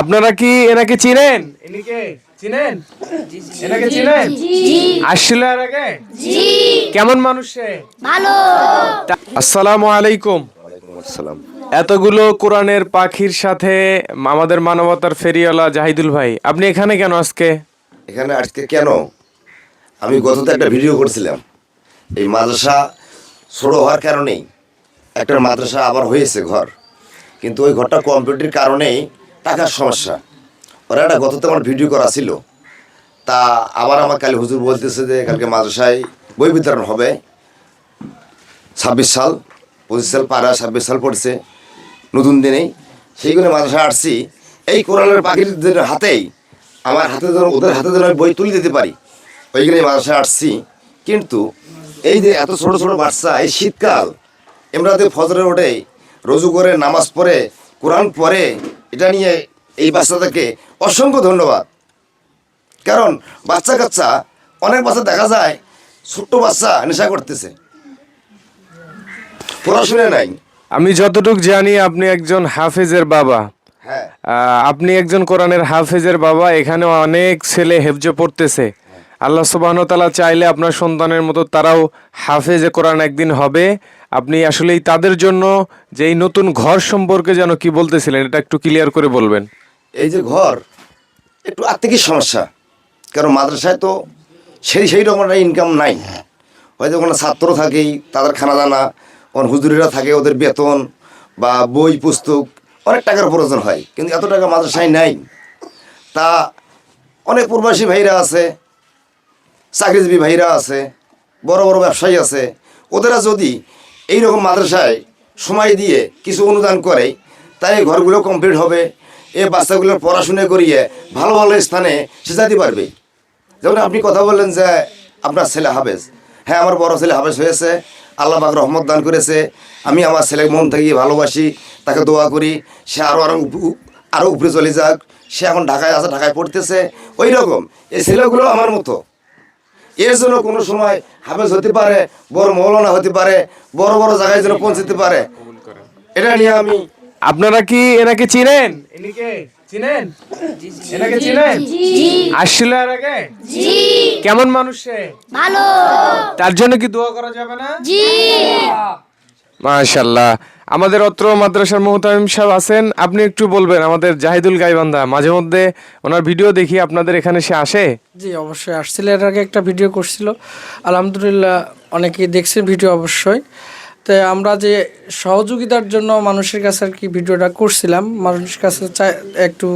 আপনারা কি এনাকে চিনেন? এনাকে চিনেন? আসছিল এর আগে? কেমন মানুষ সে? ভালো। আসসালামু আলাইকুম। আসসালাম। এতগুলো কোরআনের পাখির সাথে আমাদের মানবতার ফেরিওয়ালা জাহিদুল ভাই আপনি এখানে কেন আজকে? এখানে আজকে কেন? আমি গততে একটা ভিডিও করছিলাম। এই মাদ্রাসা ছোটো হওয়ার কারণেই একটা মাদ্রাসা আবার হয়েছে ঘর। কিন্তু ওই ঘরটা কমপ্লিটের কারণেই টাকার সমস্যা। ওরা একটা গততে আমার ভিডিও করা ছিল। তা আবার আমার কালী হুজুর বলতেছে যে কালকে মাদ্রাসায় বই বিতরণ হবে। ছাব্বিশ সাল পঁচিশ সাল পারা ছাব্বিশ সাল পড়ছে। নতুন দিনেই সেইগুলো মাদ্রাসায় আসছি। এই কোরআনের পাখিদের হাতেই আমার হাতে যেন ওদের হাতে যেন আমি বই তুলে দিতে পারি। ওইখানে মাদ্রাসায় আসছি। কিন্তু এই যে এত ছোট ছোট বাচ্চা এই শীতকাল এমরাতে ফজরে ওঠে রজু করে নামাজ পড়ে কোরআন পরে এটা নিয়ে এই বাচ্চাটাকে অসংখ্য ধন্যবাদ। কারণ বাচ্চা কাচ্চা অনেক বাচ্চা দেখা যায় ছোট্ট বাচ্চা নেশা করতেছে। পড়াশোনা নাই। আমি যতটুক জানি আপনি একজন হাফেজের বাবা। হ্যাঁ। আপনি একজন কোরআনের হাফেজের বাবা এখানে অনেক ছেলে হেফজে পড়তেছে। আল্লাহ সুবাহতালা চাইলে আপনার সন্তানের মতো তারাও হাফেজে কোরআন একদিন হবে। আপনি আসলেই তাদের জন্য যে এই নতুন ঘর সম্পর্কে যেন কি বলতেছিলেন, এটা একটু ক্লিয়ার করে বলবেন। এই যে ঘর, একটু আর্থিক সমস্যা। কারণ মাদ্রাসায় তো সেই সেই রকম ইনকাম নাই। হয়তো কোনো ছাত্র থাকেই, তাদের খানা দানা ওখানে হুজুরিরা থাকে, ওদের বেতন বা বই, পুস্তক, অনেক টাকার প্রয়োজন হয়। কিন্তু এত টাকা মাদ্রাসায় নাই। তা অনেক প্রবাসী ভাইরা আছে চাকরিজীবী ভাইরা আছে, বড় বড় ব্যবসায়ী আছে, ওদেরা যদি এই রকম মাদ্রাসায় সময় দিয়ে কিছু অনুদান করে তাই ঘরগুলো কমপ্লিট হবে, এই বাচ্চাগুলোর পড়াশোনা করিয়ে ভালো ভালো স্থানে সে যেতে পারবে। যেমন আপনি কথা বললেন যে আপনার ছেলে হাফেজ। হ্যাঁ আমার বড় ছেলে হাফেজ হয়েছে, আল্লাহ পাক রহমত দান করেছে। আমি আমার ছেলে মন থেকে ভালোবাসি, তাকে দোয়া করি, সে আরও আরও আরও উপরে চলে যাক। সে এখন ঢাকায় আছে, ঢাকায় পড়তেছে। ওই রকম এই ছেলেগুলো আমার মতো। এর জন্য কোনো সময় হাফেজ হতে পারে বড় মৌলানা হতে পারে বড় বড় জায়গায় যেন পৌঁছতে পারে। এটা নিয়ে আমি আপনারা কি এনাকে চিনেন? চিনেন? এনাকে চিনেন? আসছিল এর আগে? কেমন মানুষ সে? ভালো। তার জন্য কি দোয়া করা যাবে না? জি। মাশাল্লাহ আমাদের অত্র মাদ্রাসার মোহতামিম সাহেব আছেন। আপনি একটু বলবেন, আমাদের জাহিদুল গাইবান্ধা, মাঝে মধ্যে ওনার ভিডিও দেখি আপনাদের এখানে সে আসে? জি, অবশ্যই আসছিল, এর আগে একটা ভিডিও করছিল। আলহামদুলিল্লাহ, অনেকেই দেখছে ভিডিও অবশ্যই। তো আমরা যে সহযোগিতার জন্য মানুষের কাছে আর কি ভিডিওটা করছিলাম, মানুষের কাছে একটু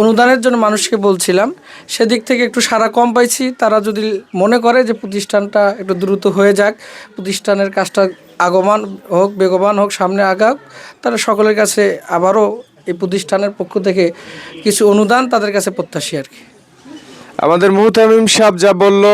অনুদানের জন্য মানুষকে বলছিলাম, সেদিক থেকে একটু সারা কম পাইছি। তারা যদি মনে করে যে প্রতিষ্ঠানটা একটু দ্রুত হয়ে যাক, প্রতিষ্ঠানের কাজটা আগমান হোক, বেগবান হোক, সামনে আগাক, তারা সকলের কাছে আবারও এই প্রতিষ্ঠানের পক্ষ থেকে কিছু অনুদান তাদের কাছে প্রত্যাশী আর কি। আমাদের মুহতামিম সাহেব যা বলল,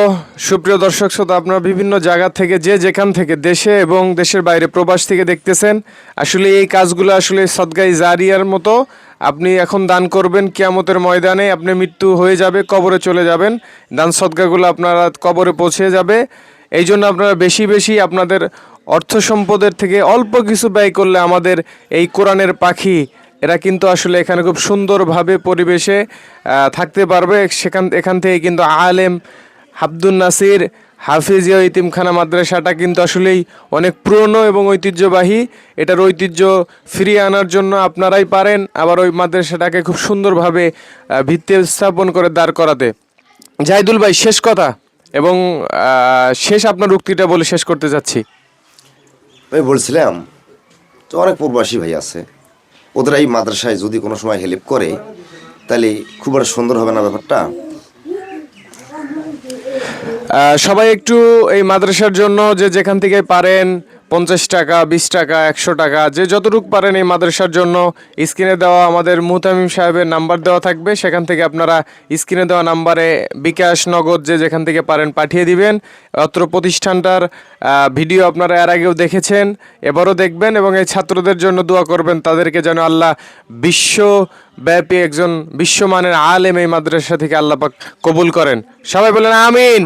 সুপ্রিয় দর্শক শ্রোতা, আপনারা বিভিন্ন জায়গা থেকে, যে যেখান থেকে দেশে এবং দেশের বাইরে প্রবাস থেকে দেখতেছেন, আসলে এই কাজগুলো আসলে সদগাই জারিয়ার মতো। আপনি এখন দান করবেন কিয়ামতের ময়দানে, আপনি মৃত্যু হয়ে যাবে, কবরে চলে যাবেন। দান সদগাগুলো আপনারা কবরে পৌঁছে যাবে। এই জন্য আপনারা বেশি বেশি আপনাদের অর্থ সম্পদের থেকে অল্প কিছু ব্যয় করলে আমাদের এই কোরআনের পাখি, এরা কিন্তু আসলে এখানে খুব সুন্দরভাবে পরিবেশে থাকতে পারবে। সেখান, এখান থেকে কিন্তু আলেম আব্দুল নাসির, হাফিজিয়া ইতিমখানা মাদ্রাসাটা কিন্তু আসলেই অনেক পুরনো এবং ঐতিহ্যবাহী। এটার ঐতিহ্য ফিরিয়ে আনার জন্য আপনারাই পারেন আবার ওই মাদ্রাসাটাকে খুব সুন্দরভাবে ভিত্তি স্থাপন করে দাঁড় করাতে। জাহিদুল ভাই, শেষ কথা এবং শেষ আপনার উক্তিটা বলে শেষ করতে যাচ্ছি। আমি বলছিলাম, তো অনেক প্রবাসী ভাই আছে, ওদের এই মাদ্রাসায় যদি কোনো সময় হেল্প করে, তাহলে খুব একটা সুন্দর হবে না ব্যাপারটা? সবাই একটু এই মাদ্রাসার জন্য যে যেখান থেকে পারেন পঞ্চাশ টাকা, বিশ টাকা, একশো টাকা, যে যতটুকু পারেন এই মাদ্রাসার জন্য। স্ক্রিনে দেওয়া আমাদের মুহতামিম সাহেবের নাম্বার দেওয়া থাকবে, সেখান থেকে আপনারা স্ক্রিনে দেওয়া নাম্বারে বিকাশ নগদ যে যেখান থেকে পারেন পাঠিয়ে দিবেন। অত্র প্রতিষ্ঠানটার ভিডিও আপনারা এর আগেও দেখেছেন, এবারও দেখবেন এবং এই ছাত্রদের জন্য দোয়া করবেন, তাদেরকে যেন আল্লাহ বিশ্বব্যাপী একজন বিশ্বমানের আলেম এই মাদ্রাসা থেকে আল্লাহ পাক কবুল করেন। সবাই বলেন আমিন।